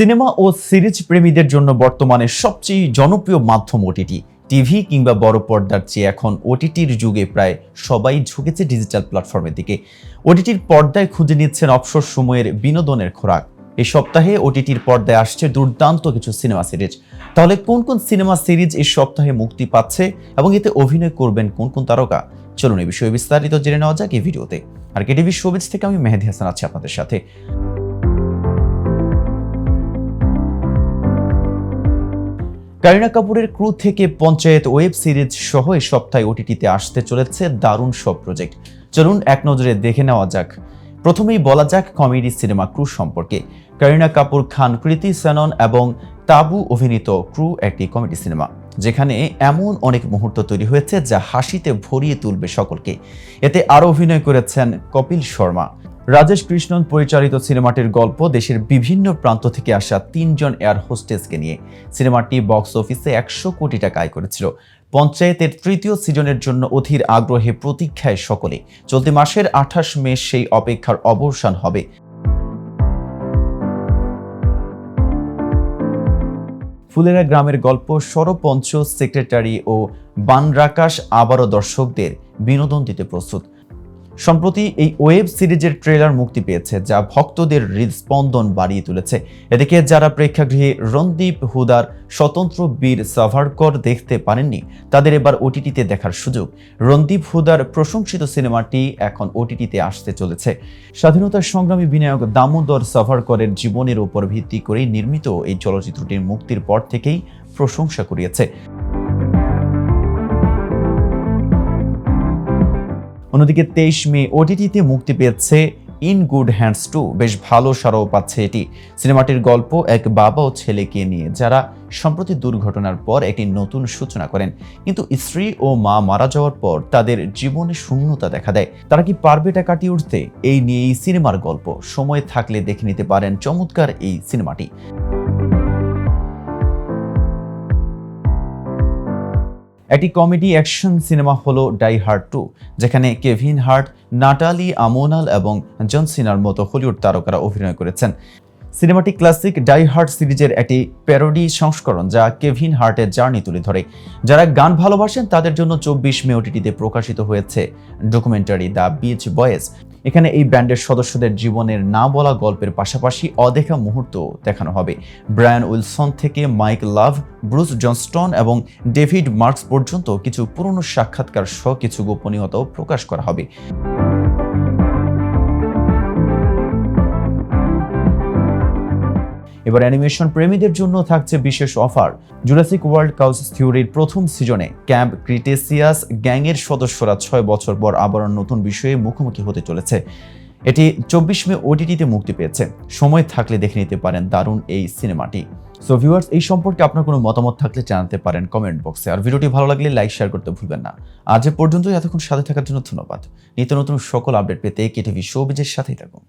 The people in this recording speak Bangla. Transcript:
সিনেমা ও সিরিজ প্রেমীদের জন্য বর্তমানে সবচেয়ে জনপ্রিয় মাধ্যম ওটিটি। টিভি কিংবা বড় পর্দার চেয়ে এখন ওটিটির যুগে প্রায় সবাই ঝুঁকেছে ডিজিটাল প্ল্যাটফর্মের দিকে। ওটিটির পর্দায় খুঁজে নিচ্ছেন অবসর সময়ের বিনোদনের খোরাক। এই সপ্তাহে ওটিটির পর্দায় আসছে দুর্দান্ত কিছু সিনেমা সিরিজ। তাহলে কোন কোন সিনেমা সিরিজ এই সপ্তাহে মুক্তি পাচ্ছে এবং এতে অভিনয় করবেন কোন কোন তারকা? চলুন এই বিষয়ে বিস্তারিত জেনে নেওয়া যাক এই ভিডিওতে। আর কেটিভি শোবিজ থেকে আমি মেহেদি হাসান আছি আপনাদের সাথে। কারিনা কাপুরের ক্রু থেকে পঞ্চায়েত ওয়েব সিরিজ সহ এই সপ্তাহে ওটিটিতে আসতে চলেছে দারুণ সব প্রজেক্ট। চলুন এক নজরে দেখে নেওয়া যাক। প্রথমেই বলা যাক কমেডি সিনেমা ক্রু সম্পর্কে। কারিনা কাপুর খান, কৃতি সেনন এবং তাবু অভিনীত ক্রু একটি কমেডি সিনেমা, যেখানে এমন অনেক মুহূর্ত তৈরি হয়েছে যা হাসিতে ভরিয়ে তুলবে সকলকে। এতে আরও অভিনয় করেছেন কপিল শর্মা। রাজেশ কৃষ্ণন পরিচালিত সিনেমাটির গল্প দেশের বিভিন্ন প্রান্ত থেকে আসা তিনজন এয়ার হোস্টেসকে নিয়ে। সিনেমাটি বক্স অফিসে একশো কোটি টাকা আয় করেছিল। পঞ্চায়েতের তৃতীয় সিজনের জন্য অধীর আগ্রহে প্রতীক্ষায় সকলে। চলতি মাসের আঠাশ মে সেই অপেক্ষার অবসান হবে। ফুলেরা গ্রামের গল্প সরপঞ্চ সেক্রেটারি ও বানরাকাশ আবারও দর্শকদের বিনোদন দিতে প্রস্তুত। সম্প্রতি এই ওয়েব সিরিজের ট্রেলার মুক্তি পেয়েছে, যা ভক্তদের হৃদস্পন্দন বাড়িয়ে তুলেছে। এদিকে যারা প্রেক্ষাগৃহে রণদীপ হুদার স্বতন্ত্র বীর সাভারকর দেখতে পারেননি, তাদের এবার ওটিটিতে দেখার সুযোগ। রণদীপ হুদার প্রশংসিত সিনেমাটি এখন ওটিটিতে আসতে চলেছে। স্বাধীনতার সংগ্রামী বিনায়ক দামোদর সাভারকরের জীবনের উপর ভিত্তি করেই নির্মিত এই চলচ্চিত্রটির মুক্তির পর থেকেই প্রশংসা কুড়িয়েছে। অন্যদিকে তেইশ মে ওটিটিতে মুক্তি পেয়েছে ইন গুড হ্যান্ডস টু। বেশ ভালো সারাও পাচ্ছে এটি। সিনেমাটির গল্প এক বাবা ও ছেলেকে নিয়ে, যারা সম্প্রতি দুর্ঘটনার পর একটি নতুন সূচনা করেন। কিন্তু স্ত্রী ও মা মারা যাওয়ার পর তাদের জীবনে শূন্যতা দেখা দেয়। তারা কি পারবে এটা কাটিয়ে উঠতে? এই নিয়ে এই সিনেমার গল্প। সময় থাকলে দেখে নিতে পারেন চমৎকার এই সিনেমাটি। একটি কমেডি অ্যাকশন সিনেমা হলো ডাই হার্ট টু যেখানে কেভিন হার্ট, নাটালি আমোনাল এবং জন সিনার মতো হলিউড তারকারা অভিনয় করেছেন। সিনেমাটি ক্লাসিক ডাই হার্ট সিরিজের একটি প্যারোডি সংস্করণ যা কেভিন হার্টের জার্নি তুলে ধরে। যারা গান ভালোবাসেন, তাদের জন্য চব্বিশ মে ওটিটিতে প্রকাশিত হয়েছে। Documentary the Beach Boys. এখানে এই ব্যান্ডের সদস্যদের জীবনের না বলা গল্পের পাশাপাশি অদেখা মুহূর্ত দেখানো হবে। ব্রায়ান উইলসন থেকে মাইক লাভ, ব্রুস জনস্টন এবং ডেভিড মার্কস পর্যন্ত কিছু পুরনো সাক্ষাৎকার সহ কিছু গোপনীয়তাও প্রকাশ করা হবে। এবার অ্যানিমেশন প্রেমীদের জন্য থাকছে বিশেষ অফার। জুরাসিক ওয়ার্ল্ড কাউস থিওরির প্রথম সিজনে ক্যাম্প ক্রিটেসিয়াস গ্যাংয়ের সদস্যরা ছয় বছর পর আবার নতুন বিষয়ে মুখোমুখি হতে চলেছে। এটি চব্বিশ মে ওটিটিতে মুক্তি পেয়েছে। সময় থাকলে দেখে নিতে পারেন দারুণ এই সিনেমাটি। সো ভিউয়ার্স এই সম্পর্কে আপনার কোনো মতামত থাকলে জানাতে পারেন কমেন্ট বক্সে আর ভিডিওটি ভালো লাগলে লাইক শেয়ার করতে ভুলবেন না। আজ পর্যন্ত এতক্ষণ সাথে থাকার জন্য ধন্যবাদ। নিত্য নতুন সকল আপডেট পেতে কেটিভি শোবিজের সাথেই থাকুন।